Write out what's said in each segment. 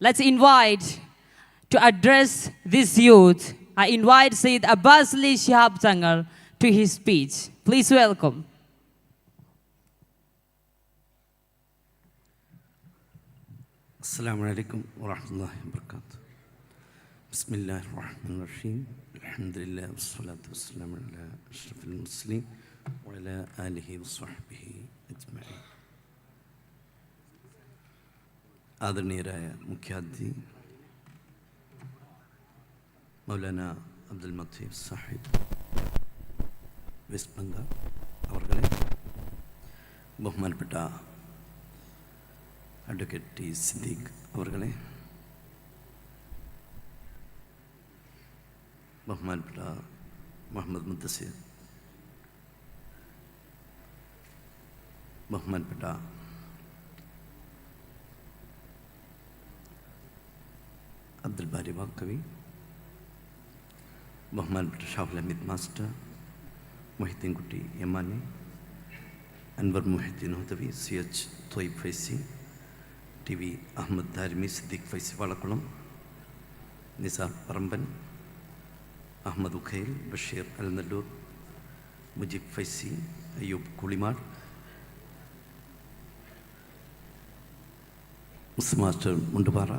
let's invite to address this youth. I invite Sayyid Abbas Ali Shihab Tangal to his speech. Please welcome. السلام عليكم ورحمة الله وبركاته بسم الله الرحمن الرحيم الحمد لله والصلاة والسلام على أشرف المرسلين وعلى آله وصحبه أجمعين آدر مکھا مولانا عبد مطلب صاحب، ویسٹ بنگا بہمپکٹ ٹی بہمان پٹا محمد مدثر بہمان پٹا Abdul Bari Vakkavi ബഹുമാനപ്പെട്ട Shahul Amit master Mohiyuddinkutty Yamani Anwar Mohiyuddin Hudawi C H Thoyyib Faizy T V Ahmed Darimi Siddique Faizy Valakkulam Nisar Paramban Ahmed Ukhail Basheer Alnallur Mujeeb Faizy Ayyub Kulimad മുസ് master Mundupara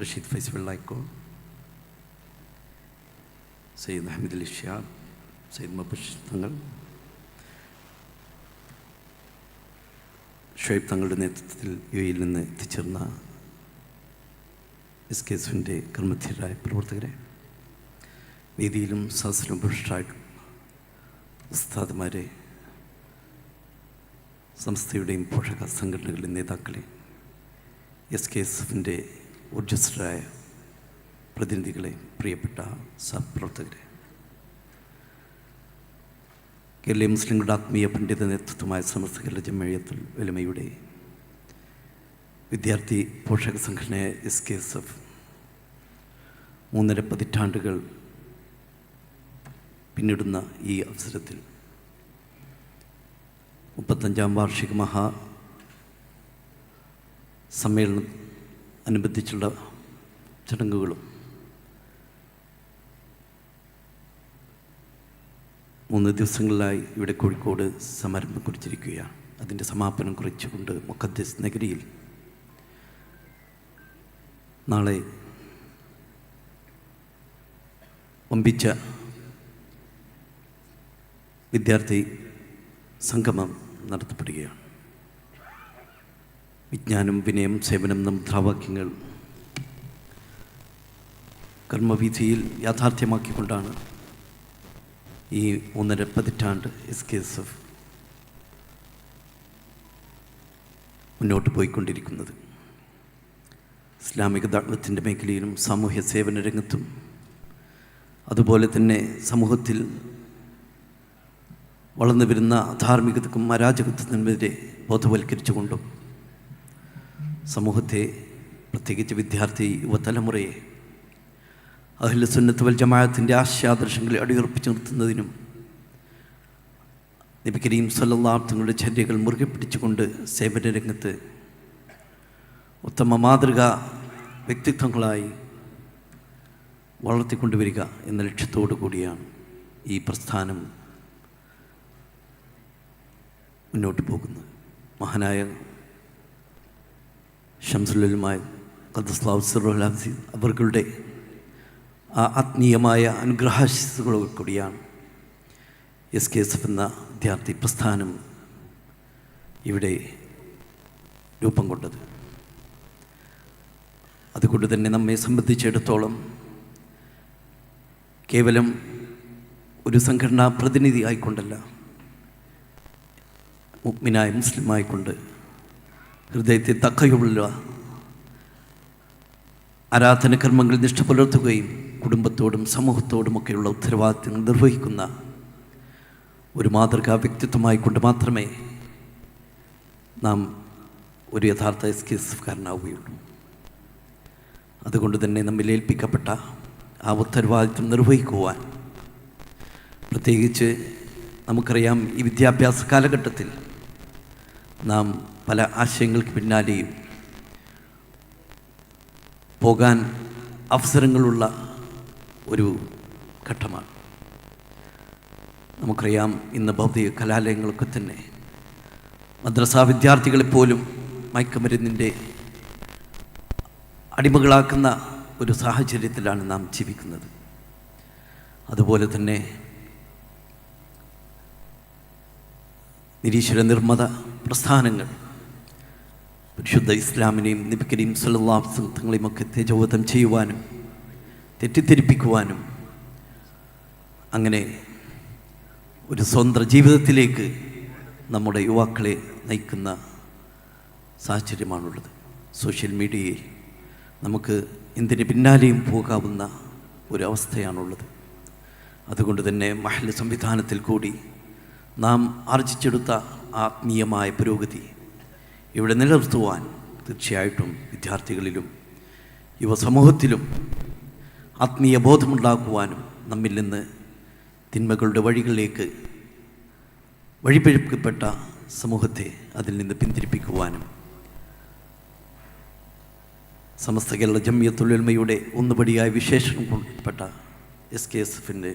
Rasheed Faiz വെള്ളായിക്കോ Sayyid Ahmed Ali Shihab Sayyid മബഷ് Thangal Shuhaib തങ്ങളുടെ നേതൃത്വത്തിൽ U എയിൽ നിന്ന് എത്തിച്ചേർന്ന S K എസിന്റെ കർമ്മധീരായ പ്രവർത്തകരെ വേദിയിലും സദസ്സിലും പുരുഷരായിട്ടുള്ള ഉസ്താദ്മാരെ സംസ്ഥയുടെയും പോഷക സംഘടനകളുടെ നേതാക്കളെ എസ് കെ എസ് എഫിന്റെ ഊർജസ്വരായ പ്രതിനിധികളെ പ്രിയപ്പെട്ട സഹപ്രവർത്തകരെ. കേരളീയ മുസ്ലിങ്ങളുടെ ആത്മീയ പണ്ഡിത നേതൃത്വമായ സമസ്ത കേരള ജമ്മയത്തുൽ വലുമയുടെ വിദ്യാർത്ഥി പോഷക സംഘടനയായ എസ് കെ എസ് എഫ് മൂന്നര പതിറ്റാണ്ടുകൾ പിന്നിടുന്ന ഈ അവസരത്തിൽ മുപ്പത്തഞ്ചാം വാർഷിക മഹാ സമ്മേളനം അനുബന്ധിച്ചുള്ള ചടങ്ങുകളും. മൂന്ന് ദിവസങ്ങളിലായി ഇവിടെ കോഴിക്കോട് സമാരംഭം കുറിച്ചിരിക്കുകയാണ്. അതിന്റെ സമാപനം കുറിച്ചുകൊണ്ട് മുഖദ്സ് നഗരിയിൽ നാളെ ഒമ്പിച്ച വിദ്യാർത്ഥി സംഗമം നടത്തപ്പെടുകയാണ്. വിജ്ഞാനം വിനയം സേവനം മുദ്രാവാക്യങ്ങൾ കർമ്മവിധിയിൽ യാഥാർത്ഥ്യമാക്കിക്കൊണ്ടാണ് ഈ ഒന്നര പതിറ്റാണ്ട് എസ് കെ എസ് എഫ് മുന്നോട്ട് പോയിക്കൊണ്ടിരിക്കുന്നത്. ഇസ്ലാമിക ദാഴ്വത്തിന്റെ മേഖലയിലും സാമൂഹ്യ സേവന രംഗത്തും അതുപോലെ തന്നെ സമൂഹത്തിൽ വളർന്നു വരുന്ന ധാർമ്മികതക്കും അരാജകത്വത്തിനെതിരെ ബോധവൽക്കരിച്ചുകൊണ്ടും സമൂഹത്തെ പ്രത്യേകിച്ച് വിദ്യാർത്ഥി യുവതലമുറയെ അഹിൽ സുന്നത്ത് വൽ ജമാഅത്തിന്റെ ആശയാദർശങ്ങളെ അടിയുറപ്പിച്ചു നിർത്തുന്നതിനും നബി കരീം ചര്യകൾ മുറുകെ പിടിച്ചുകൊണ്ട് സേവന രംഗത്ത് ഉത്തമ മാതൃക വ്യക്തിത്വങ്ങളായി വളർത്തിക്കൊണ്ടുവരിക എന്ന ലക്ഷ്യത്തോടു കൂടിയാണ് ഈ പ്രസ്ഥാനം മുന്നോട്ട് പോകുന്നത്. മഹാനായ ഷംസുലുമായി കദസ്ലാവുസറുഹ്ലാംസി അവർകളുടെ ആ ആത്മീയമായ അനുഗ്രഹാശിസുകളോട് കൂടിയാണ് എസ് കെ എസ് എഫ് എന്ന വിദ്യാർത്ഥി പ്രസ്ഥാനം ഇവിടെ രൂപം കൊണ്ടത്. അതുകൊണ്ട് തന്നെ നമ്മെ സംബന്ധിച്ചിടത്തോളം കേവലം ഒരു സംഘടനാ പ്രതിനിധിയായിക്കൊണ്ടല്ല മുഗ്മിനായ മുസ്ലിമായിക്കൊണ്ട് ഹൃദയത്തെ തക്കയുള്ള ആരാധനകർമ്മങ്ങൾ നിഷ്ഠ പുലർത്തുകയും കുടുംബത്തോടും സമൂഹത്തോടുമൊക്കെയുള്ള ഉത്തരവാദിത്തങ്ങൾ നിർവഹിക്കുന്ന ഒരു മാതൃകാ വ്യക്തിത്വമായി കൊണ്ട് മാത്രമേ നാം ഒരു യഥാർത്ഥ എസ് കെ എസ് എഫുകാരനാവുകയുള്ളൂ അതുകൊണ്ട് തന്നെ നമ്മിൽ ഏൽപ്പിക്കപ്പെട്ട ആ ഉത്തരവാദിത്വം നിർവഹിക്കുവാൻ പ്രത്യേകിച്ച് നമുക്കറിയാം ഈ വിദ്യാഭ്യാസ കാലഘട്ടത്തിൽ നാം പല ആശയങ്ങൾക്ക് പിന്നാലെയും പോകാൻ അവസരങ്ങളുള്ള ഒരു ഘട്ടമാണ്. നമുക്കറിയാം ഇന്ന് ഭൗതിക കലാലയങ്ങളൊക്കെ തന്നെ മദ്രസാ വിദ്യാർത്ഥികളെപ്പോലും മയക്കുമരുന്നിന്റെ അടിമകളാക്കുന്ന ഒരു സാഹചര്യത്തിലാണ് നാം ജീവിക്കുന്നത്. അതുപോലെ തന്നെ നിരീശ്വര നിർമ്മത പ്രസ്ഥാനങ്ങൾ. പരിശുദ്ധ ഇസ്ലാമിനെയും നബിക്കരെയും തങ്ങളെയും ഒക്കെ തേജോവധം ചെയ്യുവാനും തെറ്റിദ്ധരിപ്പിക്കുവാനും അങ്ങനെ ഒരു സ്വതന്ത്ര ജീവിതത്തിലേക്ക് നമ്മുടെ യുവാക്കളെ നയിക്കുന്ന സാഹചര്യമാണുള്ളത്. സോഷ്യൽ മീഡിയയിൽ നമുക്ക് എന്തിന് പിന്നാലെയും പോകാവുന്ന ഒരവസ്ഥയാണുള്ളത് അതുകൊണ്ട് തന്നെ മഹൽ സംവിധാനത്തിൽ കൂടി നാം ആർജിച്ചെടുത്ത ആത്മീയമായ പുരോഗതി ഇവിടെ നിലനിർത്തുവാൻ തീർച്ചയായിട്ടും വിദ്യാർത്ഥികളിലും യുവസമൂഹത്തിലും ആത്മീയ ബോധമുണ്ടാക്കുവാനും നമ്മിൽ നിന്ന് തിന്മകളുടെ വഴികളിലേക്ക് വഴിപിഴക്കപ്പെട്ട സമൂഹത്തെ അതിൽ നിന്ന് പിന്തിരിപ്പിക്കുവാനും സമസ്ത കേരള ജമ്മിയത്തുലമയുടെ ഒന്നുപടിയായ വിശേഷണം കൊണ്ടപ്പെട്ട എസ് കെ എസ് എഫിന്റെ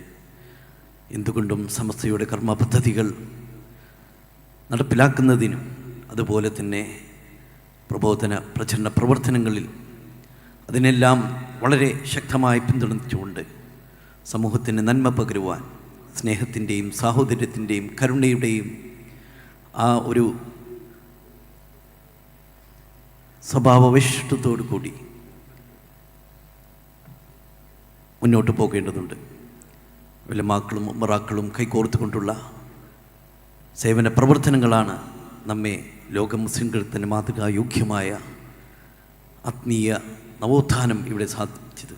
എന്തുകൊണ്ടും സമസ്തയുടെ കർമ്മ പദ്ധതികൾ നടപ്പിലാക്കുന്നതിനും അതുപോലെ തന്നെ പ്രബോധന പ്രചരണ പ്രവർത്തനങ്ങളിൽ അതിനെല്ലാം വളരെ ശക്തമായി പിന്തുണച്ചുകൊണ്ട് സമൂഹത്തിന് നന്മ പകരുവാൻ സ്നേഹത്തിന്റെയും സാഹോദര്യത്തിന്റെയും കരുണയുടെയും ആ ഒരു സ്വഭാവവിശിഷ്ടത്തോടു കൂടി മുന്നോട്ട് പോകേണ്ടതുണ്ട്. വിലമാക്കളും ഉമ്മറാക്കളും കൈകോർത്തുകൊണ്ടുള്ള സേവന പ്രവർത്തനങ്ങളാണ് നമ്മെ ലോക മുസ്ലിംകൾ മാതൃകായോഗ്യമായ ആത്മീയ നവോത്ഥാനം ഇവിടെ സാധിച്ചത്.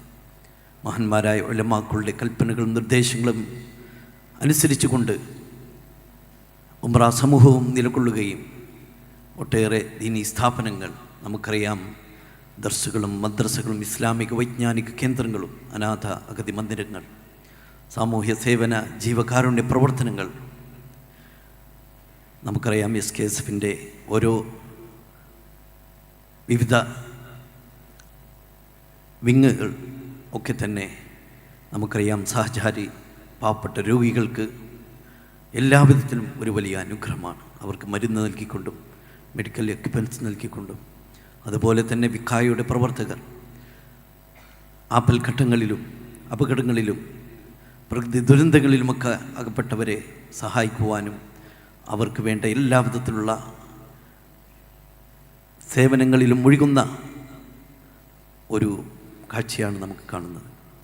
മഹാന്മാരായ ഒലമാക്കളുടെ കൽപ്പനകളും നിർദ്ദേശങ്ങളും അനുസരിച്ചുകൊണ്ട് ഉമ്ര സമൂഹവും നിലകൊള്ളുകയും ഒട്ടേറെ ദീനീ സ്ഥാപനങ്ങൾ നമുക്കറിയാം. ദർസുകളും മദ്രസകളും ഇസ്ലാമിക വൈജ്ഞാനിക കേന്ദ്രങ്ങളും അനാഥ അഗതി മന്ദിരങ്ങൾ സാമൂഹ്യ സേവന ജീവകാരുണ്യ പ്രവർത്തനങ്ങൾ. നമുക്കറിയാം എസ് കെ എസ് എഫിന്റെ ഓരോ വിവിധ വിങ്ങുകൾ ഒക്കെ തന്നെ നമുക്കറിയാം സഹചാരി പാവപ്പെട്ട രോഗികൾക്ക് എല്ലാവിധത്തിലും ഒരു വലിയ അനുഗ്രഹമാണ്. അവർക്ക് മരുന്ന് നൽകിക്കൊണ്ടും മെഡിക്കൽ എക്യുപ്മെന്റ്സ് നൽകിക്കൊണ്ടും. അതുപോലെ തന്നെ വിക്കായുടെ പ്രവർത്തകർ. ആപൽഘട്ടങ്ങളിലും അപകടങ്ങളിലും പ്രകൃതി ദുരന്തങ്ങളിലുമൊക്കെ അകപ്പെട്ടവരെ സഹായിക്കുവാനും അവർക്ക് വേണ്ട എല്ലാവിധത്തിലുള്ള സേവനങ്ങളിലും മുഴുകുന്ന ഒരു കാഴ്ചയാണ് നമുക്ക് കാണുന്നത്.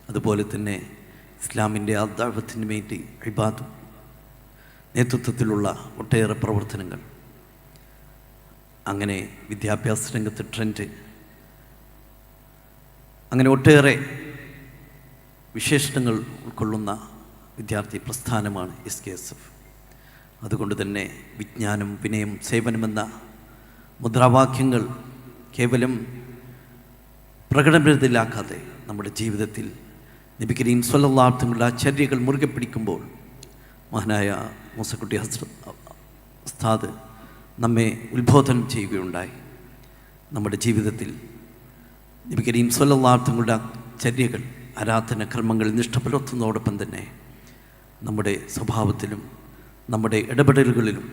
അതുപോലെ തന്നെ ഇസ്ലാമിന്റെ ആദാപത്തിന് വേണ്ടി ഇബാദും നേതൃത്വത്തിലുള്ള ഒട്ടേറെ പ്രവർത്തനങ്ങൾ. അങ്ങനെ വിദ്യാഭ്യാസ രംഗത്ത് ട്രെൻഡ്. അങ്ങനെ ഒട്ടേറെ വിശേഷണങ്ങൾ ഉൾക്കൊള്ളുന്ന വിദ്യാർത്ഥി പ്രസ്ഥാനമാണ് എസ് കെ എസ് എഫ്. അതുകൊണ്ട് തന്നെ വിജ്ഞാനം വിനയം സേവനമെന്ന മുദ്രാവാക്യങ്ങൾ കേവലം പ്രകടനത്തിലാക്കാതെ നമ്മുടെ ജീവിതത്തിൽ നബി കരീം സ്വല്ലാർത്ഥങ്ങളുടെ ആ മുറുകെ പിടിക്കുമ്പോൾ മഹാനായ മൂസക്കുട്ടി ഹസ്ര ഉസ്താദ് നമ്മെ ഉത്ബോധനം ചെയ്യുകയുണ്ടായി. നമ്മുടെ ജീവിതത്തിൽ നബി കരീം സ്വല്ലാർത്ഥങ്ങളുടെ ചര്യകൾ ആരാധന കർമ്മങ്ങളിൽ നിഷ്ഠ പുലർത്തുന്നതോടൊപ്പം തന്നെ നമ്മുടെ സ്വഭാവത്തിലും നമ്മുടെ ഇടപെടലുകളിലും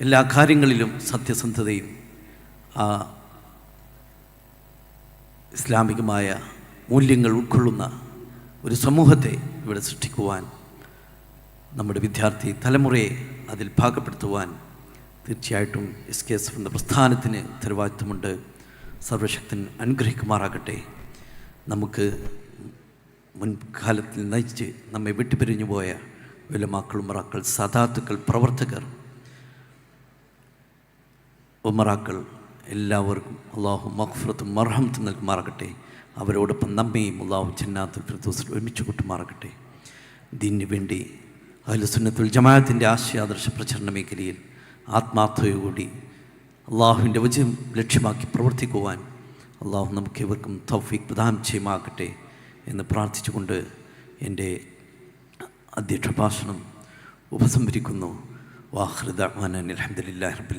എല്ലാ കാര്യങ്ങളിലും സത്യസന്ധതയും ആ ഇസ്ലാമികമായ മൂല്യങ്ങൾ ഉൾക്കൊള്ളുന്ന ഒരു സമൂഹത്തെ ഇവിടെ സൃഷ്ടിക്കുവാൻ നമ്മുടെ വിദ്യാർത്ഥി തലമുറയെ അതിൽ ഭാഗപ്പെടുത്തുവാൻ തീർച്ചയായിട്ടും എസ് കെ എസ് പ്രസ്ഥാനത്തിന് ഉത്തരവാദിത്വമുണ്ട്. സർവശക്തൻ അനുഗ്രഹിക്കുമാറാകട്ടെ. നമുക്ക് മുൻകാലത്തിൽ നയിച്ച് നമ്മെ വിട്ടുപിരിഞ്ഞു പോയ വിലമാക്കൾ ഉമറാക്കൾ സദാത്തുക്കൾ പ്രവർത്തകർ. ഉമറാക്കൾ എല്ലാവർക്കും അള്ളാഹു മഖ്ഫറത്തും മർഹമത്തും നൽകുമാറാകട്ടെ. അവരോടൊപ്പം നമ്മയും അള്ളാഹു ജന്നാത്തുൽ ഫിർദോസിൽ ഒരുമിച്ച് കൂട്ടുമാറാകട്ടെ. ദീനു വേണ്ടി അഹ്ലുസുന്നത്തുൽ ജമാഅത്തിന്റെ ആശയാദർശ പ്രചരണ മേഖലയിൽ ആത്മാർത്ഥതയോടുകൂടി അള്ളാഹുവിന്റെ വചനം ലക്ഷ്യമാക്കി പ്രവർത്തിക്കുവാൻ അള്ളാഹു നമുക്ക് ഇവർക്കും തൗഫീഖ് പ്രദാനം ചെയ്യുമാകട്ടെ എന്ന് പ്രാർത്ഥിച്ചുകൊണ്ട് എന്റെ അധ്യക്ഷ ഭാഷണം ഉപസംഹരിക്കുന്നു. വാഹൃദ അലഹദില്ലാ റബ്ബില്ല